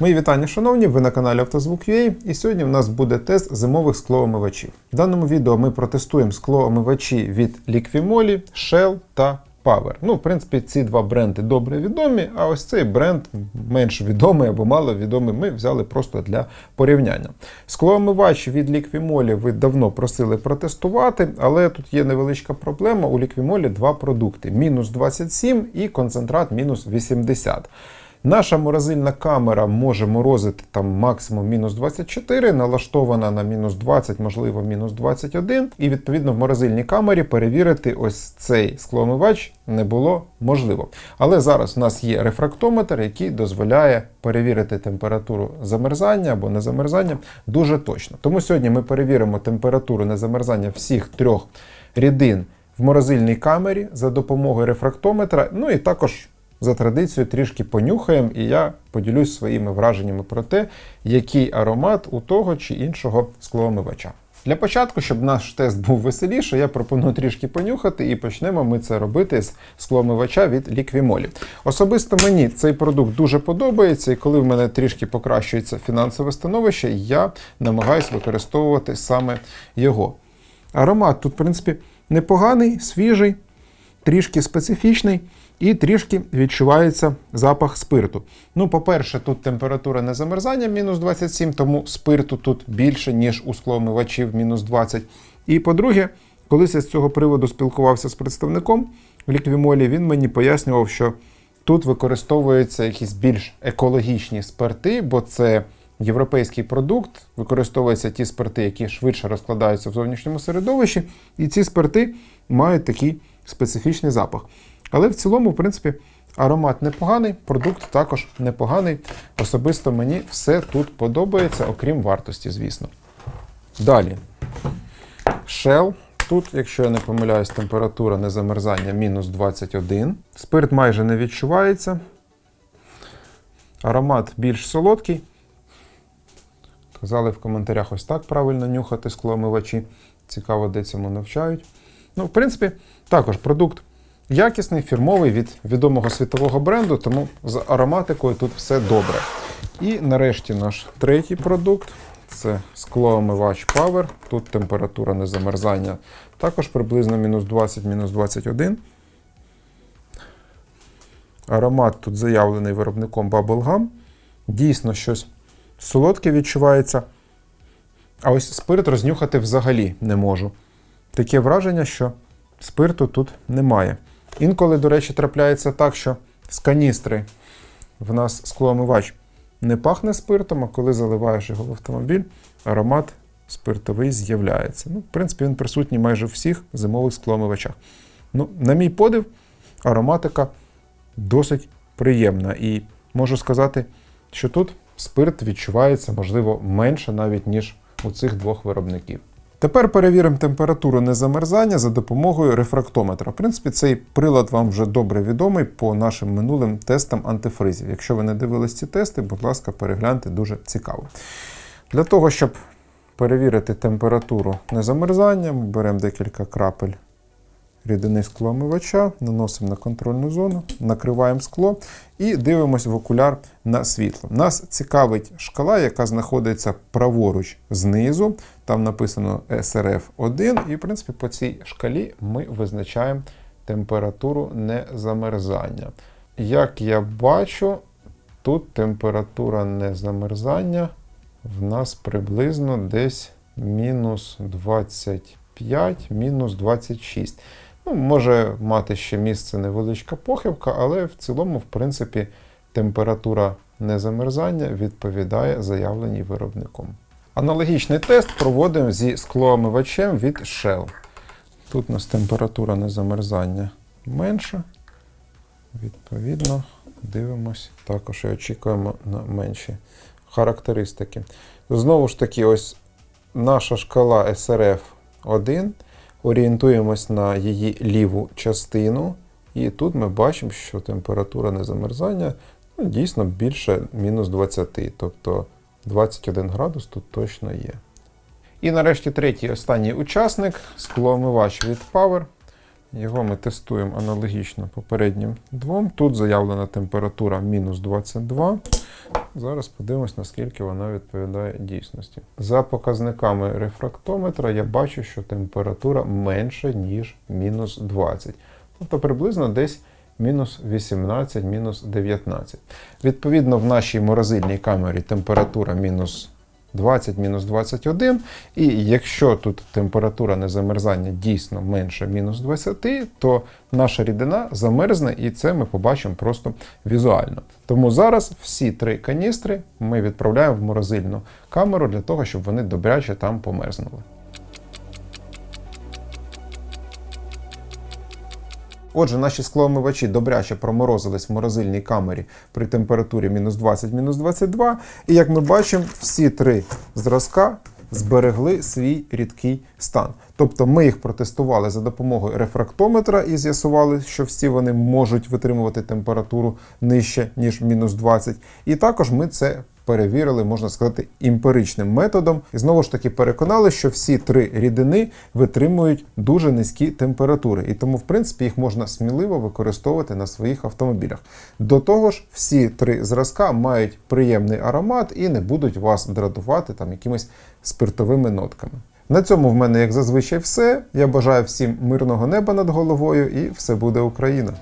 Мої вітання, шановні, ви на каналі Автозвук.ua і сьогодні в нас буде тест зимових склоомивачів. В даному відео ми протестуємо склоомивачі від Liquimoli, Shell та Power. Ну, в принципі, ці два бренди добре відомі, а ось цей бренд менш відомий або мало відомий. Ми взяли просто для порівняння. Склоомивач від Liquimoli ви давно просили протестувати, але тут є невеличка проблема. У Liquimoli два продукти: мінус 27 і концентрат мінус 80. Наша морозильна камера може морозити там максимум мінус 24, налаштована на мінус 20, можливо, мінус 21. І відповідно в морозильній камері перевірити ось цей склоомивач не було можливо. Але зараз у нас є рефрактометр, який дозволяє перевірити температуру замерзання або незамерзання дуже точно. Тому сьогодні ми перевіримо температуру незамерзання всіх трьох рідин в морозильній камері за допомогою рефрактометра. Ну і також за традицією трішки понюхаємо, і я поділюсь своїми враженнями про те, який аромат у того чи іншого склоомивача. Для початку, щоб наш тест був веселіше, я пропоную трішки понюхати і почнемо ми це робити з склоомивача від Liquimoli. Особисто мені цей продукт дуже подобається, і коли в мене трішки покращується фінансове становище, я намагаюся використовувати саме його. Аромат тут, в принципі, непоганий, свіжий, трішки специфічний. І трішки відчувається запах спирту. Ну, по-перше, тут температура незамерзання мінус 27, тому спирту тут більше, ніж у склоомивачів мінус 20. І по-друге, колись я з цього приводу спілкувався з представником ліквімолі, він мені пояснював, що тут використовуються якісь більш екологічні спирти, бо це європейський продукт, використовуються ті спирти, які швидше розкладаються в зовнішньому середовищі, і ці спирти мають такий специфічний запах. Але в цілому, в принципі, аромат непоганий, продукт також непоганий. Особисто мені все тут подобається, окрім вартості, звісно. Далі. Shell. Тут, якщо я не помиляюсь, температура незамерзання мінус 21. Спирт майже не відчувається. Аромат більш солодкий. Казали в коментарях ось так правильно нюхати склоомивачі. Цікаво, де цьому навчають. Ну, в принципі, також продукт якісний, фірмовий від відомого світового бренду, тому з ароматикою тут все добре. І нарешті наш третій продукт це склоомивач Power. Тут температура незамерзання також приблизно мінус 20, мінус 21. Аромат тут заявлений виробником Bubblegum. Дійсно, щось солодке відчувається. А ось спирт рознюхати взагалі не можу. Таке враження, що спирту тут немає. Інколи, до речі, трапляється так, що з каністри в нас склоомивач не пахне спиртом, а коли заливаєш його в автомобіль, аромат спиртовий з'являється. Ну, В принципі, він присутній майже в всіх зимових склоомивачах. Ну, На мій подив, ароматика досить приємна. І можу сказати, що тут спирт відчувається, можливо, менше навіть, ніж у цих двох виробників. Тепер перевіримо температуру незамерзання за допомогою рефрактометра. В принципі, цей прилад вам вже добре відомий по нашим минулим тестам антифризів. Якщо ви не дивились ці тести, будь ласка, перегляньте дуже цікаво. Для того, щоб перевірити температуру незамерзання, ми беремо декілька крапель рідини склоомивача, наносимо на контрольну зону, накриваємо скло і дивимося в окуляр на світло. Нас цікавить шкала, яка знаходиться праворуч знизу. Там написано SRF 1, і, в принципі, по цій шкалі ми визначаємо температуру незамерзання. Як я бачу, тут температура незамерзання в нас приблизно десь мінус 25, мінус 26. Ну, Може мати ще місце невеличка похибка, але в цілому, в принципі, температура незамерзання відповідає заявленій виробником. Аналогічний тест проводимо зі склоомивачем від Shell. Тут у нас температура незамерзання менша. Відповідно, дивимось, також і очікуємо на менші характеристики. Знову ж таки, ось наша шкала SRF 1 орієнтуємось на її ліву частину, і тут ми бачимо, що температура незамерзання ну, дійсно більше мінус 20, тобто 21 градус тут точно є. І нарешті третій останній учасник склоомивач від Power. Його ми тестуємо аналогічно попереднім двом. Тут заявлена температура мінус 22. Зараз подивимось, наскільки вона відповідає дійсності. За показниками рефрактометра я бачу, що температура менша, ніж мінус 20. Тобто приблизно десь мінус 18, мінус 19. Відповідно, в нашій морозильній камері температура мінус 20, мінус 21. І якщо тут температура незамерзання дійсно менше мінус 20, то наша рідина замерзне, і це ми побачимо просто візуально. Тому зараз всі три каністри ми відправляємо в морозильну камеру для того, щоб вони добряче там померзнули. Отже, наші склоомивачі добряче проморозились в морозильній камері при температурі мінус 20, мінус 22. І як ми бачимо, всі три зразка зберегли свій рідкий стан. Тобто ми їх протестували за допомогою рефрактометра і з'ясували, що всі вони можуть витримувати температуру нижче, ніж мінус 20. І також ми це перевірили, можна сказати, емпіричним методом. І знову ж таки переконали, що всі три рідини витримують дуже низькі температури. І тому, в принципі, їх можна сміливо використовувати на своїх автомобілях. До того ж, всі три зразка мають приємний аромат і не будуть вас дратувати там якимись спиртовими нотками. На цьому в мене, як зазвичай, все. Я бажаю всім мирного неба над головою і все буде Україна!